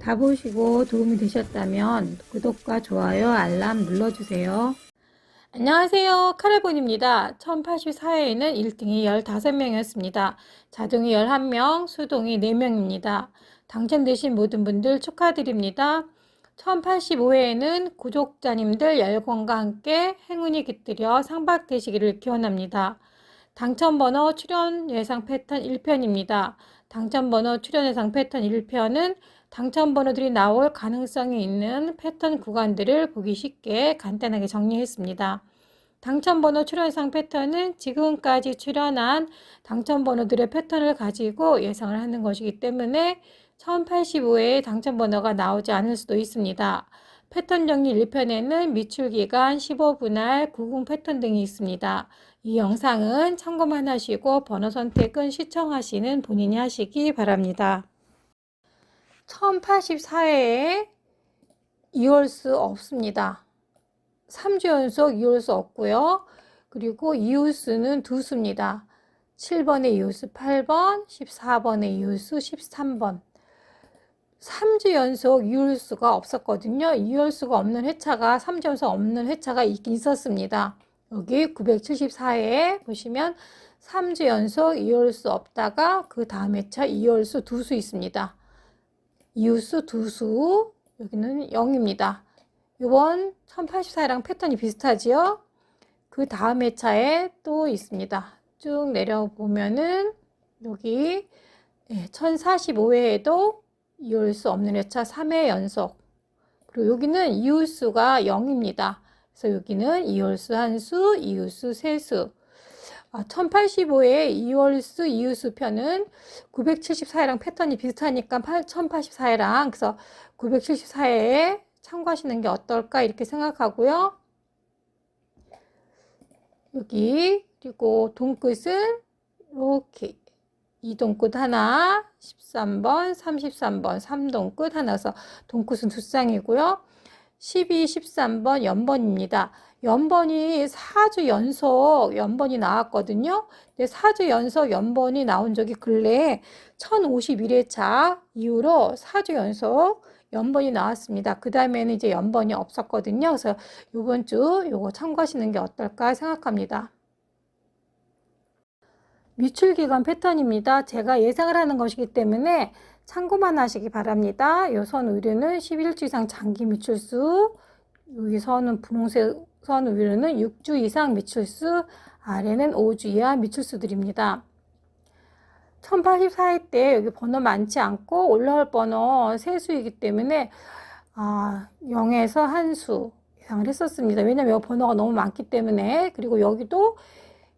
다 보시고 도움이 되셨다면 구독과 좋아요, 알람 눌러주세요. 안녕하세요. 카레본입니다. 1084회에는 1등이 15명이었습니다. 자동이 11명, 수동이 4명입니다. 당첨되신 모든 분들 축하드립니다. 1085회에는 구독자님들 열광과 함께 행운이 깃들여 상박 되시기를 기원합니다. 당첨번호 출연 예상 패턴 1편입니다. 당첨번호 출연 예상 패턴 1편은 당첨 번호들이 나올 가능성이 있는 패턴 구간들을 보기 쉽게 간단하게 정리했습니다. 당첨번호 출연 예상 패턴은 지금까지 출연한 당첨번호들의 패턴을 가지고 예상을 하는 것이기 때문에 1085회에 당첨번호가 나오지 않을 수도 있습니다. 패턴 정리 1편에는 미출기간, 15분할, 구궁 패턴 등이 있습니다. 이 영상은 참고만 하시고 번호 선택은 시청하시는 본인이 하시기 바랍니다. 1084회에 이을 수 없습니다. 3주 연속 이을 수 없고요. 그리고 이웃수는 두 수입니다. 7번의 이웃수 8번, 14번의 이웃수 13번. 3주 연속 이울수가 없었거든요. 이울수가 없는 회차가 3주 연속 없는 회차가 있긴 있었습니다. 여기 974회에 보시면 3주 연속 이울수 없다가 그 다음 회차 이울수 두 수 있습니다. 이웃수 두 수, 여기는 0입니다. 이번 1084랑 패턴이 비슷하지요? 그 다음 회차에 또 있습니다. 쭉 내려보면은 여기 1045회에도 이을 수 없는 회차 3회 연속. 그리고 여기는 이웃수가 0입니다. 그래서 여기는 이월수 한 수, 이웃수 세 수. 아, 1085의 이월수, 이웃수 편은 974회랑 패턴이 비슷하니까 1084회랑 그래서 974회에 참고하시는 게 어떨까 이렇게 생각하고요. 여기 그리고 돈끝은 이렇게 이동끝 하나, 13번, 33번, 3동끝 하나 서 동끝은 두 쌍이고요. 12, 13번 연번입니다. 연번이 4주 연속 연번이 나왔거든요. 근데 4주 연속 연번이 나온 적이 근래에 1051회차 이후로 4주 연속 연번이 나왔습니다. 그 다음에는 이제 연번이 없었거든요. 그래서 이번 주 요거 참고하시는 게 어떨까 생각합니다. 미출 기간 패턴입니다. 제가 예상을 하는 것이기 때문에 참고만 하시기 바랍니다. 이선 의류는 11주 이상 장기 미출수, 여기 선은 분홍색 선 의류는 6주 이상 미출수, 아래는 5주 이하 미출수들입니다. 1084회 때 여기 번호 많지 않고 올라올 번호 세수이기 때문에 아, 0에서 한수 예상을 했었습니다. 왜냐면 번호가 너무 많기 때문에 그리고 여기도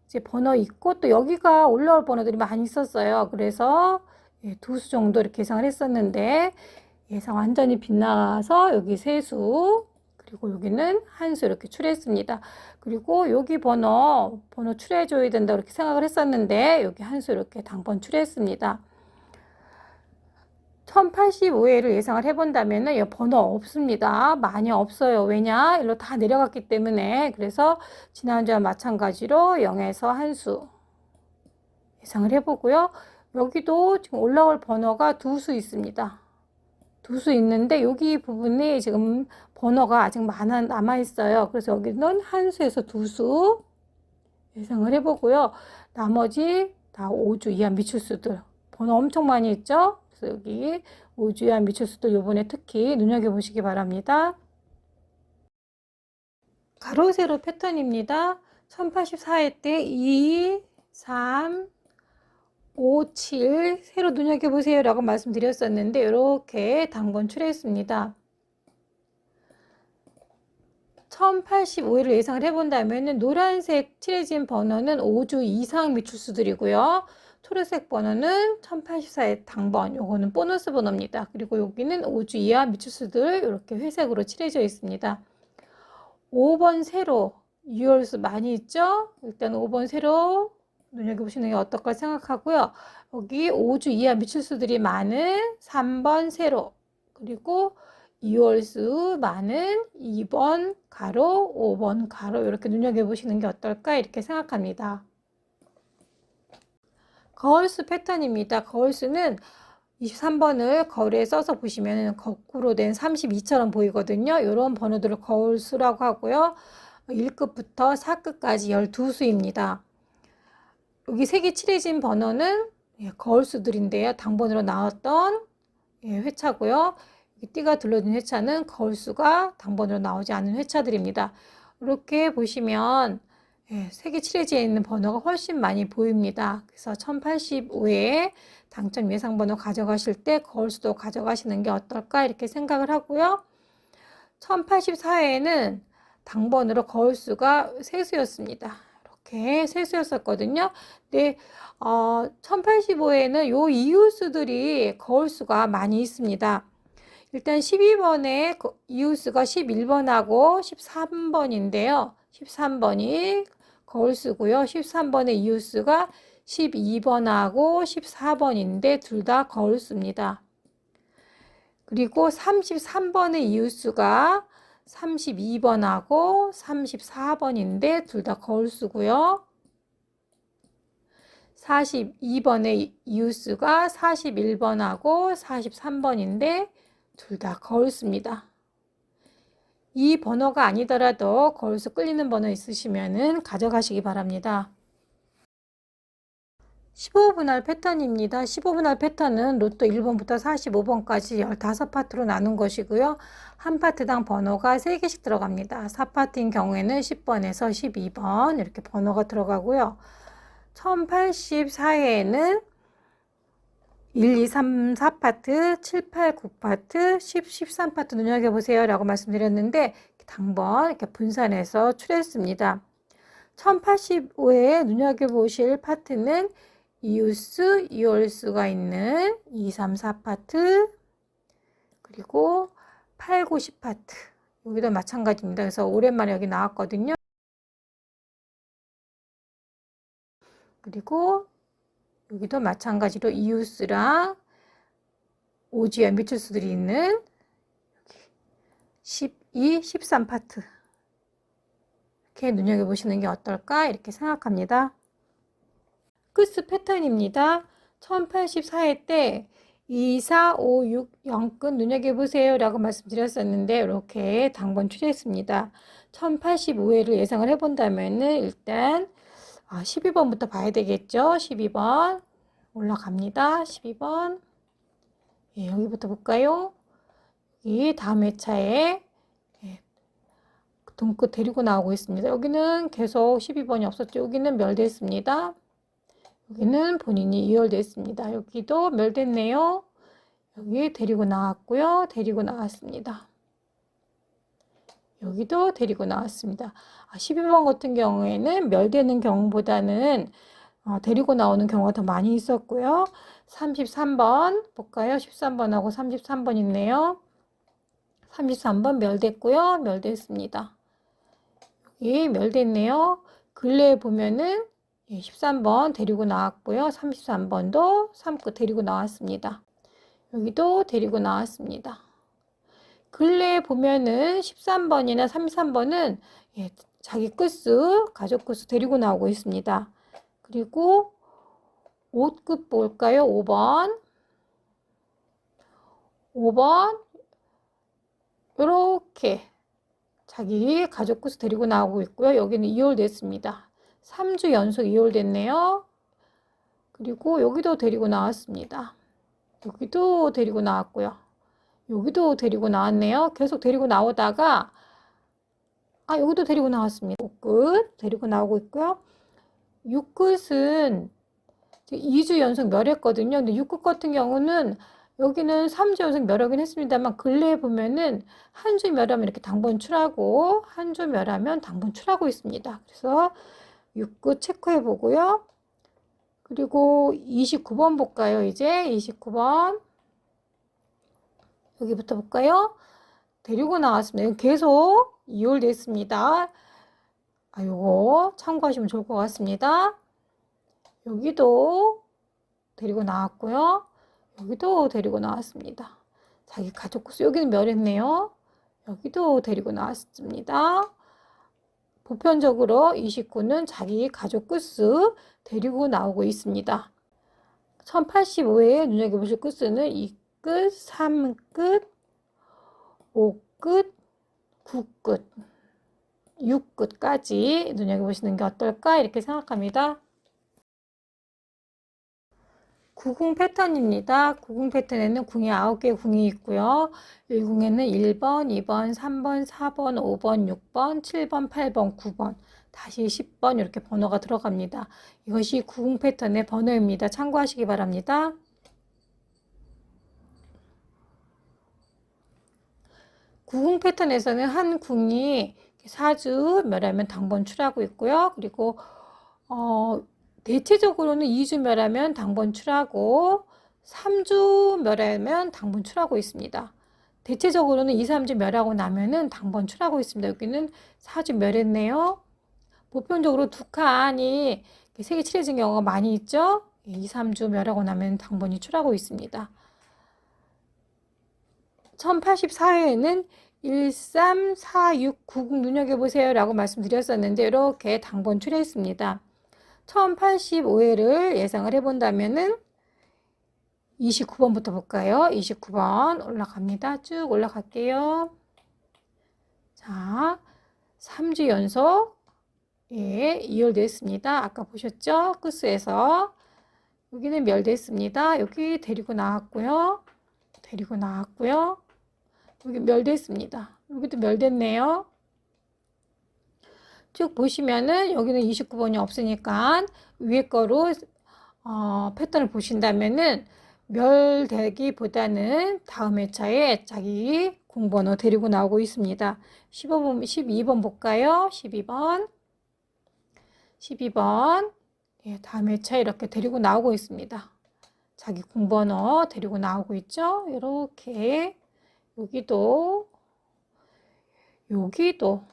이제 번호 있고 또 여기가 올라올 번호들이 많이 있었어요. 그래서 예, 두수 정도 이렇게 예상을 했었는데 예상 완전히 빗나가서 여기 세수 그리고 여기는 한수 이렇게 출했습니다. 그리고 여기 번호 번호 출해줘야 된다 이렇게 생각을 했었는데 여기 한수 이렇게 당번 출했습니다. 1085회를 예상을 해본다면 번호 없습니다. 많이 없어요. 왜냐? 일로 다 내려갔기 때문에. 그래서 지난주와 마찬가지로 0에서 한수 예상을 해보고요. 여기도 지금 올라올 번호가 두 수 있습니다. 두 수 있는데 여기 부분이 지금 번호가 아직 많아, 남아 있어요. 그래서 여기는 한 수에서 두 수 예상을 해보고요. 나머지 다 5주 이하 미출수들 번호 엄청 많이 있죠? 그래서 여기 우주야 미출수도 요번에 특히 눈여겨 보시기 바랍니다. 가로 세로 패턴입니다. 1084회 때 2, 3, 5, 7 세로 눈여겨보세요 라고 말씀드렸었는데 이렇게 당번 출했습니다. 1085회를 예상을 해본다면 노란색 칠해진 번호는 5주 이상 미출수들이고요. 초록색 번호는 1084의 당번, 요거는 보너스 번호입니다. 그리고 여기는 5주 이하 미추수들 이렇게 회색으로 칠해져 있습니다. 5번 세로, 6월수 많이 있죠? 일단 5번 세로 눈여겨보시는 게 어떨까 생각하고요. 여기 5주 이하 미출수들이 많은 3번 세로, 그리고 2월수 많은 2번 가로, 5번 가로 이렇게 눈여겨보시는 게 어떨까 이렇게 생각합니다. 거울수 패턴입니다. 거울수는 23번을 거울에 써서 보시면 거꾸로 된 32처럼 보이거든요. 이런 번호들을 거울수라고 하고요. 1급부터 4급까지 12수입니다. 여기 색이 칠해진 번호는 예, 거울수들인데요. 당번으로 나왔던 예, 회차고요. 띠가 둘러진 회차는 거울수가 당번으로 나오지 않은 회차들입니다. 이렇게 보시면 예, 색이 칠해져 있는 번호가 훨씬 많이 보입니다. 그래서 1085에 당첨 예상 번호 가져가실 때 거울수도 가져가시는 게 어떨까 이렇게 생각을 하고요. 1084에는 당번으로 거울수가 세수였습니다. 이렇게 세수였었거든요. 근데 어, 1085에는 요 이웃수들이 거울수가 많이 있습니다. 일단 12번에 이웃수가 11번하고 13번인데요. 13번이 거울수고요. 13번의 이웃수가 12번하고 14번인데 둘 다 거울수입니다. 그리고 33번의 이웃수가 32번하고 34번인데 둘 다 거울수고요. 42번의 이웃수가 41번하고 43번인데 둘 다 거울수입니다. 이 번호가 아니더라도 거울수 끌리는 번호 있으시면 가져가시기 바랍니다. 15분할 패턴입니다. 15분할 패턴은 로또 1번부터 45번까지 15파트로 나눈 것이고요. 한 파트당 번호가 3개씩 들어갑니다. 4파트인 경우에는 10번에서 12번 이렇게 번호가 들어가고요. 1084회에는 1, 2, 3, 4파트, 7, 8, 9파트, 10, 13파트 눈여겨보세요 라고 말씀드렸는데 당번 이렇게 분산해서 출했습니다. 1085에 눈여겨보실 파트는 이웃수, 이월수가 있는 2, 3, 4파트 그리고 8, 9, 10파트 여기도 마찬가지입니다. 그래서 오랜만에 여기 나왔거든요. 그리고 여기도 마찬가지로 이웃수랑 오지와 미출수들이 있는 12, 13파트 이렇게 눈여겨보시는 게 어떨까 이렇게 생각합니다. 끝스 패턴입니다. 1084회 때 2, 4, 5, 6, 0끝 눈여겨보세요 라고 말씀드렸었는데 이렇게 당번 추리했습니다. 1085회를 예상을 해본다면 일단 12번부터 아, 봐야 되겠죠. 12번 올라갑니다. 12번 예, 여기부터 볼까요? 이 다음 회차에 예, 동끝 데리고 나오고 있습니다. 여기는 계속 12번이 없었죠. 여기는 멸됐습니다. 여기는 본인이 이월됐습니다. 여기도 멸됐네요. 여기 데리고 나왔고요. 데리고 나왔습니다. 여기도 데리고 나왔습니다. 12번 아, 같은 경우에는 멸되는 경우보다는 어, 데리고 나오는 경우가 더 많이 있었고요. 33번 볼까요? 13번하고 33번 있네요. 33번 멸됐고요. 멸됐습니다. 여기 멸됐네요. 근래에 보면은 13번 예, 데리고 나왔고요. 33번도 3구 데리고 나왔습니다. 여기도 데리고 나왔습니다. 근래에 보면은 13번이나 33번은 예, 자기 끝수, 가족 끝수 데리고 나오고 있습니다. 그리고 5급 볼까요? 5번. 5번. 이렇게 자기 가족 끝수 데리고 나오고 있고요. 여기는 2월 됐습니다. 3주 연속 2월 됐네요. 그리고 여기도 데리고 나왔습니다. 여기도 데리고 나왔고요. 여기도 데리고 나왔네요. 계속 데리고 나오다가 아 여기도 데리고 나왔습니다. 5끝 데리고 나오고 있고요. 6끝은 2주 연속 멸했거든요. 근데 6끝 같은 경우는 여기는 3주 연속 멸하긴 했습니다만 근래에 보면은 한 주 멸하면 이렇게 당번 출하고 한 주 멸하면 당번 출하고 있습니다. 그래서 6끝 체크해 보고요. 그리고 29번 볼까요? 이제 29번 여기부터 볼까요? 데리고 나왔습니다. 계속 이월됐습니다. 아, 요거 참고하시면 좋을 것 같습니다. 여기도 데리고 나왔고요. 여기도 데리고 나왔습니다. 자기 가족 구수 여기는 멸했네요. 여기도 데리고 나왔습니다. 보편적으로 29는 자기 가족 끝수 데리고 나오고 있습니다. 1085에 눈여겨보실 끝수는 2끝, 3끝, 5끝, 9끝, 6끝까지 눈여겨보시는 게 어떨까 이렇게 생각합니다. 구궁 패턴입니다. 구궁 패턴에는 궁이 9개의 궁이 있고요. 1궁에는 1번, 2번, 3번, 4번, 5번, 6번, 7번, 8번, 9번, 다시 10번 이렇게 번호가 들어갑니다. 이것이 구궁 패턴의 번호입니다. 참고하시기 바랍니다. 구궁 패턴에서는 한 궁이 사주 멸하면 당번 출하고 있고요. 그리고 어, 대체적으로는 2주 멸하면 당번 출하고 3주 멸하면 당번 출하고 있습니다. 대체적으로는 2, 3주 멸하고 나면은 당번 출하고 있습니다. 여기는 4주 멸했네요. 보편적으로 두 칸이 색이 칠해진 경우가 많이 있죠. 2, 3주 멸하고 나면 당번이 출하고 있습니다. 1084회에는 1, 3, 4, 6, 9 눈여겨보세요 라고 말씀드렸었는데 이렇게 당번 출했습니다. 1085회를 예상을 해본다면은 29번부터 볼까요? 29번 올라갑니다. 쭉 올라갈게요. 자, 3주 연속 예, 이열됐습니다. 아까 보셨죠? 끝수에서 여기는 멸됐습니다. 여기 데리고 나왔고요. 데리고 나왔고요. 여기 멸됐습니다. 여기도 멸됐네요. 쭉 보시면은 여기는 29번이 없으니까 위에 거로 어, 패턴을 보신다면은 멸되기보다는 다음 회차에 자기 공번호 데리고 나오고 있습니다. 15번, 12번 볼까요? 12번. 12번. 예, 다음 회차에 이렇게 데리고 나오고 있습니다. 자기 공번호 데리고 나오고 있죠? 이렇게. 여기도. 여기도.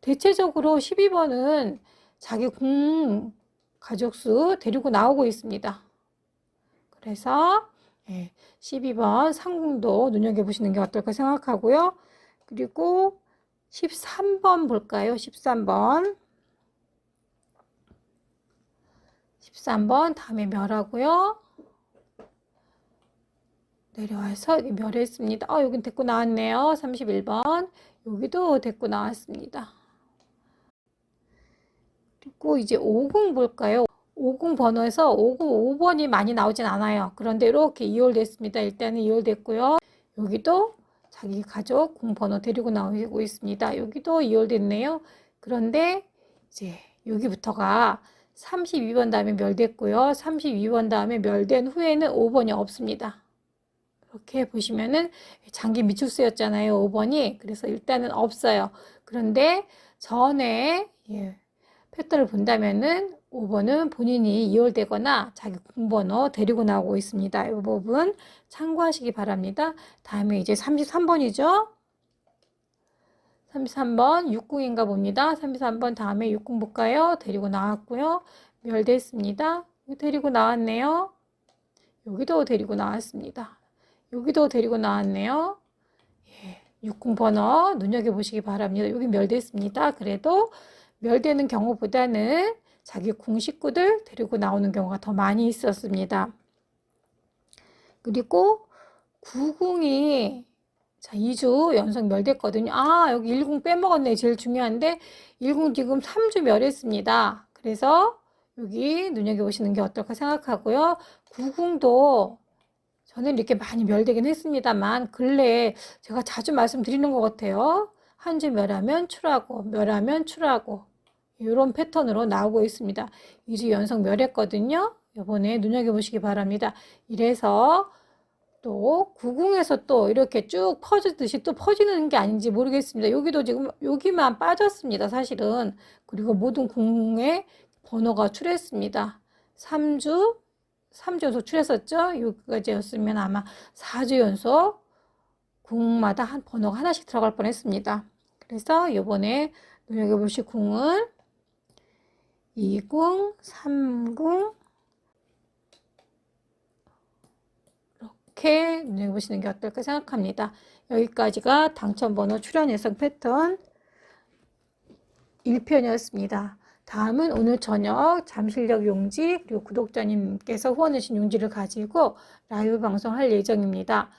대체적으로 12번은 자기 공 가족수 데리고 나오고 있습니다. 그래서 12번 상궁도 눈여겨보시는 게 어떨까 생각하고요. 그리고 13번 볼까요? 13번. 13번 다음에 멸하고요. 내려와서 멸했습니다. 어, 여긴 데리고 나왔네요. 31번. 여기도 데리고 나왔습니다. 그리고 이제 50 볼까요? 50 번호에서 50 5번이 많이 나오진 않아요. 그런데 이렇게 이월됐습니다. 일단은 이월됐고요. 여기도 자기 가족 공번호 데리고 나오고 있습니다. 여기도 이월됐네요. 그런데 이제 여기부터가 32번 다음에 멸됐고요. 32번 다음에 멸된 후에는 5번이 없습니다. 이렇게 보시면은 장기 미출수였잖아요. 5번이. 그래서 일단은 없어요. 그런데 전에 예, 패턴을 본다면은 5번은 본인이 이월되거나 자기 공번호 데리고 나오고 있습니다. 이 부분 참고하시기 바랍니다. 다음에 이제 33번이죠. 33번 60인가 봅니다. 33번 다음에 60 볼까요? 데리고 나왔고요. 멸됐습니다. 데리고 나왔네요. 여기도 데리고 나왔습니다. 여기도 데리고 나왔네요. 예, 60번호 눈여겨보시기 바랍니다. 여기 멸됐습니다. 그래도 멸되는 경우보다는 자기 궁식구들 데리고 나오는 경우가 더 많이 있었습니다. 그리고 구궁이 자, 2주 연속 멸됐거든요. 아, 여기 1궁 빼먹었네. 제일 중요한데 1궁 지금 3주 멸했습니다. 그래서 여기 눈여겨보시는 게 어떨까 생각하고요. 9궁도 저는 이렇게 많이 멸되긴 했습니다만 근래에 제가 자주 말씀드리는 것 같아요. 한 주 멸하면 출하고 멸하면 출하고 이런 패턴으로 나오고 있습니다. 2주 연속 멸했거든요. 이번에 눈여겨보시기 바랍니다. 이래서 또 구궁에서 또 이렇게 쭉 퍼지듯이 또 퍼지는 게 아닌지 모르겠습니다. 여기도 지금 여기만 빠졌습니다. 사실은 그리고 모든 궁의 번호가 출했습니다. 3주 3주 연속 출했었죠. 여기까지였으면 아마 4주 연속 궁마다 한 번호가 하나씩 들어갈 뻔했습니다. 그래서 이번에 눈여겨보실 궁은 2궁, 3궁 이렇게 눈여겨보시는 게 어떨까 생각합니다. 여기까지가 당첨번호 출연 예상 패턴 1편이었습니다. 다음은 오늘 저녁 잠실역 용지 그리고 구독자님께서 후원해주신 용지를 가지고 라이브 방송할 예정입니다.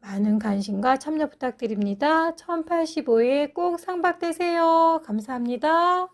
많은 관심과 참여 부탁드립니다. 1085에 꼭 상박되세요. 감사합니다.